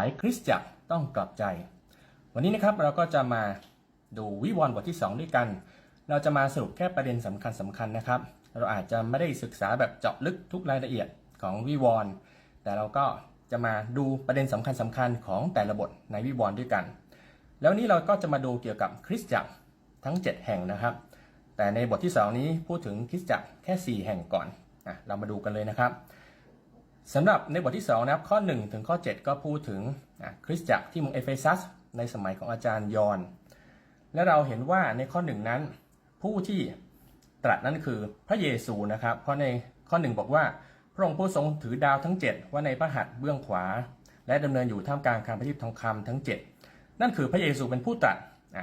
ายคริสตจักรต้องกลับใจ วันนี้นะครับเราก็จะมาดูวิวรณ์บทที่ 2 ด้วยกัน เราจะมาสรุปแค่ประเด็นสำคัญสำคัญนะครับ เราอาจจะไม่ได้ศึกษาแบบเจาะลึกทุกรายละเอียดของวิวรณ์แต่เราก็จะมาดูประเด็นสำคัญสำคัญของแต่ละบทในวิวรณ์ด้วยกัน แล้วนี้เราก็จะมาดูเกี่ยวกับคริสตจักรทั้ง 7 แห่งนะครับ แต่ในบทที่ 2 นี้พูดถึงคริสตจักรแค่ 4 แห่งก่อนอะเรามาดูกันเลยนะครับ สำหรับในบทที่2นะครับข้อ 1 ถึงข้อ 7 ก็พูดถึงคริสตจักรที่เมืองเอเฟซัส ในสมัยของอาจารย์ยอน และเราเห็นว่าในข้อ 1 นั้น ผู้ที่ตรัสนั้นคือพระเยซูนะครับ เพราะในข้อ 1 บอกว่า พระองค์ผู้ทรงถือดาวทั้ง 7 ว่าในพระหัตถ์เบื้องขวา และดำเนินอยู่ท่ามกลางคำพระทิพย์ทองคำทั้ง 7 นั่นคือพระเยซูเป็นผู้ตรัส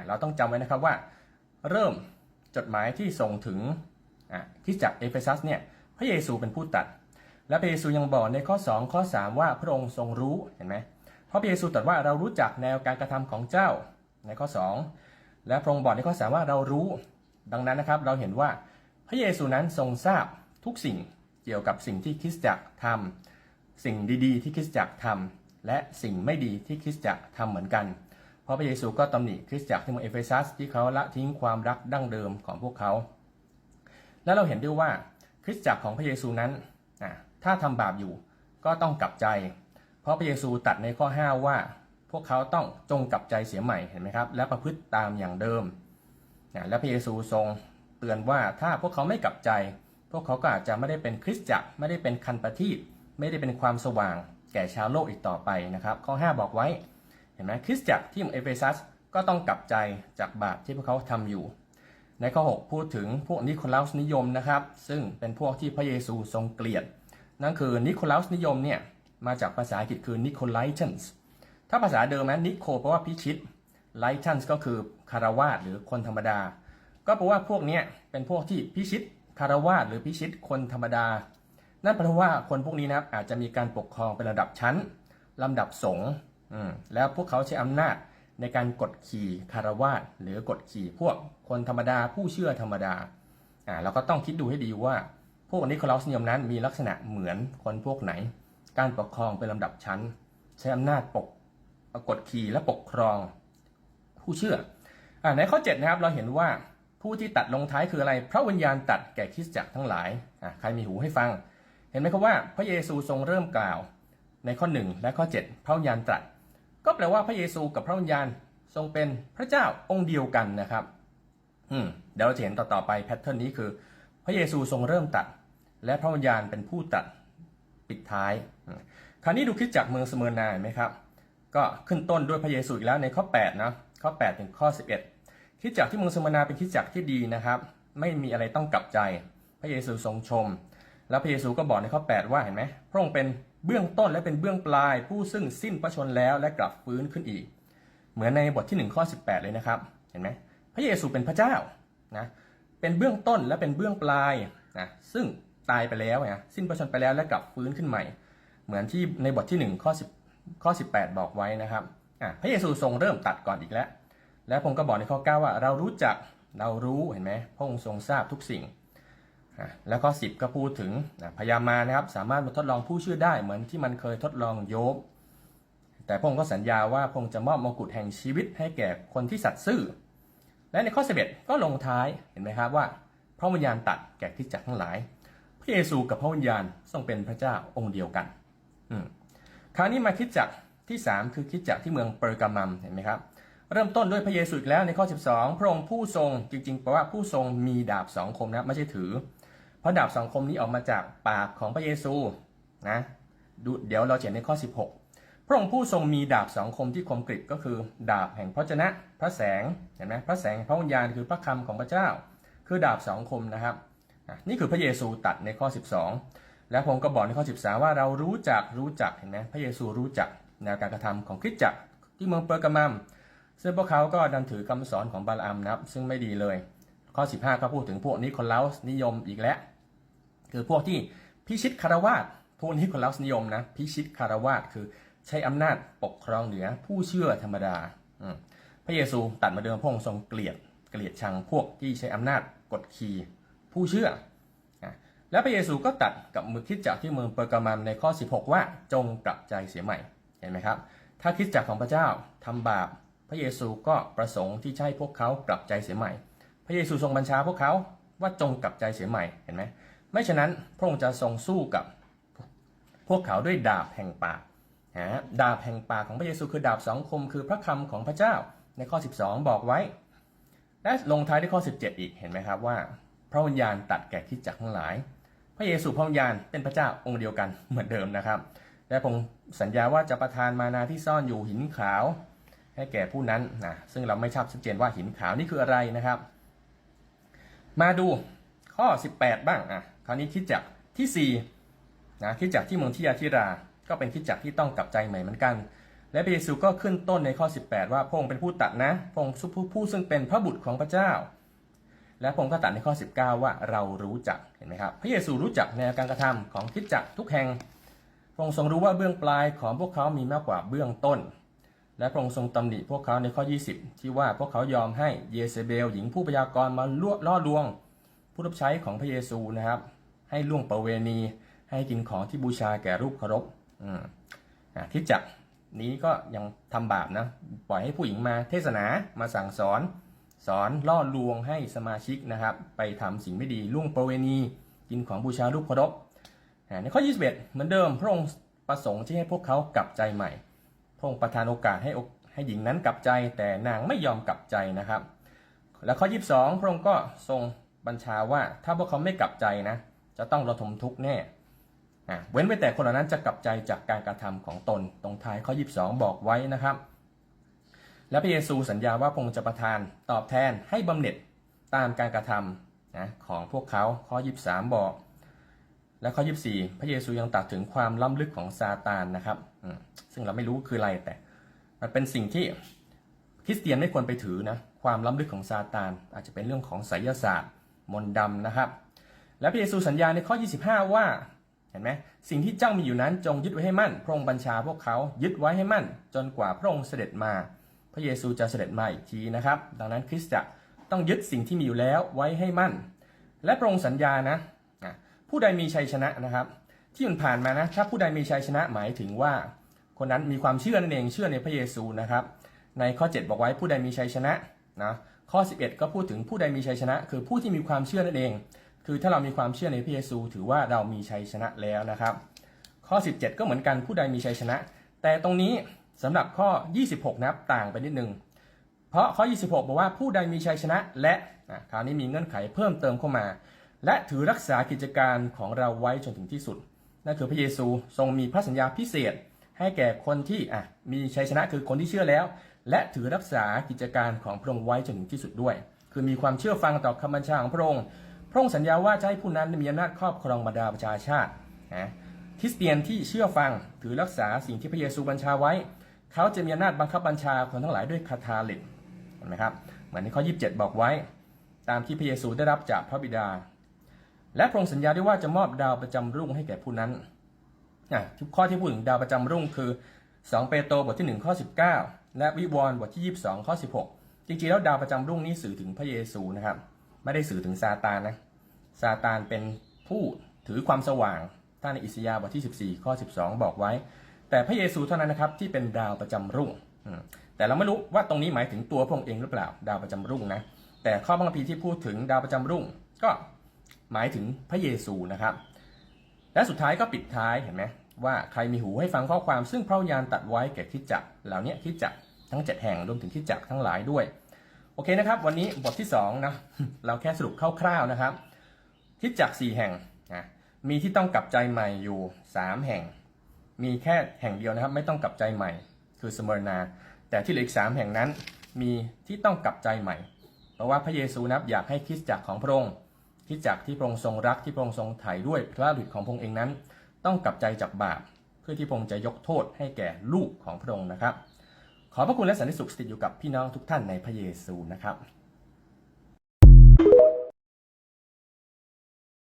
เราต้องจำไว้นะครับว่า เริ่มจดหมายที่ส่งถึงคริสตจักรเอเฟซัสเนี่ยพระเยซูเป็นผู้ตรัส และพระเยซูยังบอกในข้อ 2 ข้อ 3 ว่าพระองค์ทรงรู้เห็นไหมเพราะพระเยซูตรัสว่าเรารู้จักแนวการกระทำของเจ้าในข้อ 2 และพระองค์บอกในข้อ 3 ว่าเรารู้ ดังนั้นนะครับเราเห็นว่าพระเยซูนั้นทรงทราบทุกสิ่งเกี่ยวกับสิ่งที่คริสตจักรทำสิ่งดีๆ ที่คริสตจักรทำและสิ่งไม่ดีที่คริสตจักรทำเหมือนกัน เพราะพระเยซูก็ตำหนิคริสตจักรที่เมืองเอเฟซัสที่เขาละทิ้งความรักดั้งเดิมของพวกเขา และเราเห็นด้วยว่าคริสตจักรของพระเยซูนั้น ถ้าทำบาปอยู่ก็ต้องกลับใจ เพราะพระเยซูตัดในข้อ 5 ว่า พวกเขาต้องจงกลับใจเสียใหม่เห็นไหมครับ และประพฤติตามอย่างเดิมอะและพระเยซูทรงเตือนว่าถ้าพวกเขาไม่กลับใจ พวกเขาก็อาจจะไม่ได้เป็นคริสตจักรไม่ได้เป็นคันประทีปไม่ได้เป็นความสว่าง แก่ชาวโลกอีกต่อไปนะครับ ข้อ 5 บอกไว้เห็นไหมคริสตจักรที่เอเฟซัสก็ต้องกลับใจจากบาปที่พวกเขาทำอยู่ ในข้อ 6 พูดถึงพวกนิโคลัสนิยมนะครับ ซึ่งเป็นพวกที่พระเยซูทรงเกลียด นั่นคือนิโคลัสนิยมเนี่ยมาจากภาษาอังกฤษคือ Nicolaitans ถ้าภาษาเดิมนะนิโคแปลว่าพิชิต Laitans ก็คือคารวาสหรือคนธรรมดา ก็แปลว่าพวกเนี้ยเป็นพวกที่พิชิตคารวาสหรือพิชิตคนธรรมดา นั่นแปลว่าคนพวกนี้นะครับอาจจะมีการปกครองเป็นระดับชั้นลำดับสงฆ์แล้วพวกเขาใช้อำนาจในการกดขี่คารวาสหรือกดขี่พวกคนธรรมดาผู้เชื่อธรรมดาอ่าเราก็ต้องคิดดูให้ดีว่า พวกนิโคลัสนิยมนั้นมีลักษณะเหมือนคนพวกไหน การปกครองเป็นลำดับชั้น ใช้อำนาจปกกดขี่และปกครอง ผู้เชื่ออในข้อ7นะครับเราเห็นว่าผู้ที่ตัดลงท้ายคืออะไร พระวิญญาณตัดแก่คริสตจักรทั้งหลาย ใครมีหูให้ฟัง เห็นไหมครับว่าพระเยซูทรงเริ่มกล่าวในข้อ 1 และข้อ 7 พระวิญญาณตรัส ก็แปลว่าพระเยซูกับพระวิญญาณทรงเป็นพระเจ้าองค์เดียวกันนะครับ อืมเดี๋ยวเราจะเห็นต่อๆไปแพทเทิร์นนี้คือ พระเยซูทรงเริ่มตัด และพระวิญญาณเป็นผู้ตัดปิดท้าย คราวนี้ดูคริสตจักเมืองสเมอร์นาเห็นไหมครับ ก็ขึ้นต้นด้วยพระเยซูอีกแล้วในข้อ8นะข้อ8ถึงข้อ 11คริสตจักที่เมืองสเมอร์นาเป็นคริสตจักที่ดีนะครับ ไม่มีอะไรต้องกลับใจ พระเยซูทรงชม แล้วพระเยซูก็บอกในข้อ 8 ว่าเห็นไหมพระองค์เป็นเบื้องต้นและเป็นเบื้องปลาย ผู้ซึ่งสิ้นพระชนแล้วและกลับฟื้นขึ้นอีก เหมือนในบทที่1ข้อ18 เลยนะครับ เห็นไหมพระเยซูเป็นพระเจ้านะเป็นเบื้องต้นและเป็นเบื้องปลายนะซึ่ง ตายไปแล้วนะสิ้นพระชนไปแล้วและกลับฟื้นขึ้นใหม่ เหมือนที่ในบทที่1ข้อ10ข้อ18 บอกไว้นะครับอะพระเยซูทรงเริ่มตัดก่อนอีกแล้ว แล้วผมก็บอกในข้อ 9 ว่าเรารู้จักเรารู้เห็นไหมพระองค์ทรงทราบทุกสิ่งอะแล้วก็10 ก็พูดถึงพยามานะครับสามารถมาทดลองผู้เชื่อได้เหมือนที่มันเคยทดลองโยบ แต่พระองค์ก็สัญญาว่าพระองค์จะมอบมงกุฎแห่งชีวิตให้แก่คนที่สัตย์ซื่อ และในข้อ 11 ก็ลงท้ายเห็นไหมครับว่าพระวิญญาณตัดแก่คริสตจักทั้งหลาย ระเยซูกับพระวิญญาณทรงเป็นพระเจ้าองค์เดียวกัน อืมคราวนี้มาคิดจักที่3คือคิดจักที่เมืองเปอร์กามัมเห็นไหมครับเริ่มต้นด้วยพระเยซูอีกแล้วในข้อ 12 พระองค์ผู้ทรงจริงๆแปลว่าผู้ทรงมีดาบสองคมนะไม่ใช่ถือ เพราะดาบสองคมนี้ออกมาจากปากของพระเยซูนะดูเดี๋ยวเราเขียนในข้อ 16 พระองค์ผู้ทรงมีดาบสองคมที่คมกริบก็คือ ดาบแห่งพระเจนะ พระแสงเห็นไหมพระแสงพระวิญญาณคือพระคำของพระเจ้า คือดาบสองคมนะครับ นี่คือพระเยซูตัดในข้อ 12 แล้วผมก็บอกในข้อ 13 ว่าเรารู้จักรู้จักเห็นไหมพระเยซูรู้จักแนวการกระทำของคริสตจักรที่เมืองเปอร์กามัมซึ่งพวกเขาก็ดันถือคำสอนของบาลอัมนะครับ ซึ่งไม่ดีเลย ข้อ 15 ก็พูดถึงพวกนิโคลัสนิยมอีกแล้ว คือพวกที่พิชิตคารวาสพวกนิโคลัสนิยมนะพิชิตคารวาสคือใช้อำนาจปกครองเหนือผู้เชื่อธรรมดาพระเยซูตัดมาเดิมพระองค์ทรงเกลียดเกลียดชังพวกที่ใช้อำนาจกดขี่ ผู้เชื่อ แล้วพระเยซูก็ตัดกับมือคิดจากที่เมืองเปอร์กามัมในข้อ 16 ว่าจงกลับใจเสียใหม่ เห็นไหมครับ ถ้าคิดจักของพระเจ้าทำบาป พระเยซูก็ประสงค์ที่จะให้พวกเขากลับใจเสียใหม่ พระเยซูทรงบัญชาพวกเขาว่าจงกลับใจเสียใหม่ เห็นไหม ไม่ฉะนั้นพระองค์จะทรงสู้กับพวกเขาด้วยดาบแห่งปากนะดาบแห่งปากของพระเยซูคือดาบสองคมคือพระคำของพระเจ้าในข้อ 12 บอกไว้ และลงท้ายด้วยข้อ 17 อีกเห็นไหมครับว่า พระวิญญาณตัดแก่คิดจักทั้งหลาย พระเยซูพระวิญญาณเป็นพระเจ้าองค์เดียวกันเหมือนเดิมนะครับและผมสัญญาว่าจะประทานมานาที่ซ่อนอยู่หินขาว ให้แก่ผู้นั้นนะซึ่งเราไม่ทราบชัดเจนว่าหินขาวนี่คืออะไรนะครับ มาดูข้อ 18 บ้างอะคราวนี้คิดจักที่4นะคิดจักที่เมืองทิยาธิรา ก็เป็นคิดจักที่ต้องกลับใจใหม่เหมือนกัน และพระเยซูก็ขึ้นต้นในข้อ 18 ว่าพระองค์เป็นผู้ตัดนะพระองค์ผู้ซึ่งเป็นพระบุตรของพระเจ้า และพระองค์ก็ตัดในข้อ 19 ว่าเรารู้จักเห็นไหมครับ พระเยซูรู้จักแนวการกระทำของคิดจักทุกแห่งพระองค์ทรงรู้ว่าเบื้องปลายของพวกเขามีมากกว่าเบื้องต้น และพระองค์ทรงตำหนิพวกเขาในข้อ 20 ที่ว่าพวกเขายอมให้เยเซเบล หญิงผู้พยากรณ์มาล่วล่อลวง ผู้รับใช้ของพระเยซูนะครับ ให้ล่วงประเวณี ให้กินของที่บูชาแก่รูปเคารพอืมอะที่จักนี้ก็ยังทำบาปนะปล่อยให้ผู้หญิงมาเทศนามาสั่งสอน สอนล่อลวงให้สมาชิกนะครับ ไปทำสิ่งไม่ดีล่วงประเวณี กินของบูชารูปเคารพอะในข้อ 21 เหมือนเดิมพระองค์ประสงค์ที่ให้พวกเขากลับใจใหม่ พระองค์ประทานโอกาสให้ให้หญิงนั้นกลับใจ แต่นางไม่ยอมกลับใจนะครับ แล้วข้อ 22 พระองค์ก็ทรงบัญชาว่าถ้าพวกเขาไม่กลับใจนะ จะต้องระทมทุกข์แน่เว้นไว้แต่คนเหล่านั้นจะกลับใจจากการกระทำของตนตรงท้ายข้อ 22 บอกไว้นะครับ และพระเยซูสัญญาว่าพระองค์จะประทานตอบแทนให้บำเหน็จตามการกระทำนะของพวกเขาข้อ 23 บอก และข้อ 24 พระเยซูยังตรัสถึงความล้ำลึกของซาตานนะครับซึ่งเราไม่รู้คืออะไรแต่ มันเป็นสิ่งที่คริสเตียนไม่ควรไปถือนะความล้ำลึกของซาตาน อาจจะเป็นเรื่องของไสยศาสตร์ มนต์ดำนะครับ และพระเยซูสัญญาในข้อ 25 ว่าเห็นไหมสิ่งที่เจ้ามีอยู่นั้นจงยึดไว้ให้มั่น พระองค์บัญชาพวกเขายึดไว้ให้มั่น จนกว่าพระองค์เสด็จมา พระเยซูจะเสด็จมาอีกทีนะครับ ดังนั้นคริสตจักรต้องยึดสิ่งที่มีอยู่แล้วไว้ให้มั่น และพระองค์สัญญานะผู้ใดมีชัยชนะนะครับ ที่มันผ่านมานะถ้าผู้ใดมีชัยชนะหมายถึงว่า คนนั้นมีความเชื่อนั่นเองเชื่อในพระเยซูนะครับ ในข้อ 7 บอกไว้ผู้ใดมีชัยชนะนะข้อ 11 ก็พูดถึงผู้ใดมีชัยชนะ คือผู้ที่มีความเชื่อนั่นเอง คือถ้าเรามีความเชื่อในพระเยซู ถือว่าเรามีชัยชนะแล้วนะครับ ข้อ 17 ก็เหมือนกันผู้ใดมีชัยชนะ แต่ตรงนี้ สำหรับข้อ 26 นะครับต่างไปนิดนึง เพราะข้อ 26 บอกว่าผู้ใดมีชัยชนะและคราวนี้มีเงื่อนไขเพิ่มเติมเข้ามา และถือรักษากิจการของเราไว้จนถึงที่สุด นั่นคือพระเยซูทรงมีพระสัญญาพิเศษ ให้แก่คนที่มีชัยชนะคือคนที่เชื่อแล้ว และถือรักษากิจการของพระองค์ไว้จนถึงที่สุดด้วย คือมีความเชื่อฟังต่อคำบัญชาของพระองค์ พระองค์สัญญาว่าจะให้ผู้นั้นมีอำนาจครอบครองบรรดาประชาชาตินะคริสเตียนที่เชื่อฟังถือรักษาสิ่งที่พระเยซูบัญชาไว้ เขาจะมีอำนาจบังคับบัญชาคนทั้งหลายด้วยคาถาเหล็กเห็นไหมครับเหมือนในข้อ 27 บอกไว้ ตามที่พระเยซูได้รับจากพระบิดา และพระองค์สัญญาด้วยว่าจะมอบดาวประจำรุ่งให้แก่ผู้นั้นอะข้อที่พูดถึงดาวประจำรุ่งคือ 2 เปโตรบทที่1ข้อ19 และวิวรณ์บทที่ 22ข้อ16 จริงๆแล้วดาวประจำรุ่งนี้สื่อถึงพระเยซูนะครับ ไม่ได้สื่อถึงซาตานนะซาตานเป็นผู้ถือความสว่างท่านในอิสยาห์บทที่ 14 ข้อ 12 บอกไว้ แต่พระเยซูเท่านั้นนะครับที่เป็นดาวประจำรุ่งแต่เราไม่รู้ว่าตรงนี้หมายถึงตัวพระองค์เองหรือเปล่า ดาวประจำรุ่งนะแต่ข้อบังคับที่พูดถึงดาวประจำรุ่ง ก็หมายถึงพระเยซูนะครับ และสุดท้ายก็ปิดท้ายเห็นไหมว่าใครมีหูให้ฟังข้อความซึ่งพระวิญญาณตัดไว้แก่คิดจักเหล่านี้คิดจักทั้ง7แห่งรวมถึงคิดจักทั้งหลายด้วย โอเคนะครับ วันนี้บทที่2นะเราแค่สรุปคร่าวๆนะครับ คิดจักร4แห่งนะมีที่ต้องกลับใจใหม่อยู่ 3 แห่ง มีแค่แห่งเดียวนะครับ ไม่ต้องกลับใจใหม่ คือสมรนา แต่ที่เหลืออีก3แห่งนั้นมีที่ต้องกลับใจใหม่ เพราะว่าพระเยซูนะครับอยากให้คริสตจักรของพระองค์คริสตจักรที่พระองค์ทรงรักที่พระองค์ทรงไถ่ด้วยพระฤทธิ์ของพระองค์เองนั้น ต้องกลับใจจากบาปเพื่อที่พระองค์จะยกโทษให้แก่ลูกของพระองค์นะครับ ขอพระคุณและสันติสุขสถิตอยู่กับพี่น้องทุกท่านในพระเยซูนะครับ